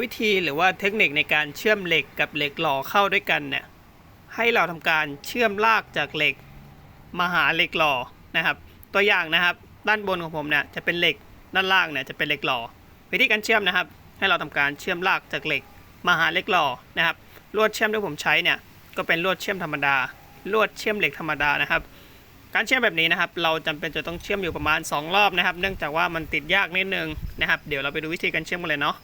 วิธีหรือว่าเทคนิคในการเชื่อมเหล็กกับเหล็กหล่อเข้าด้วยกันเนี่ยให้เราทำการเชื่อมลากจากเหล็กมาหาเหล็กหล่อนะครับ ตัวอย่างนะครับ ด้านบนของผมเนี่ยจะเป็นเหล็กด้านล่างเนี่ยจะเป็นเหล็กหล่อวิธีการเชื่อมนะครับ ให้เราทำการเชื่อมลากจากเหล็กมาหาเหล็กหล่อนะครับลวดเชื่อมที่ผมใช้เนี่ยก็เป็นลวดเชื่อมธรรมดา ลวดเชื่อมเหล็กธรรมดานะครับ การเชื่อมแบบนี้นะครับ เราจำเป็นจะต้องเชื่อมอยู่ประมาณ 2 รอบนะครับ เนื่องจากว่ามันติดยากนิดนึงนะครับ เดี๋ยวเราไปดูวิธีการเชื่อมกันเลยเนาะ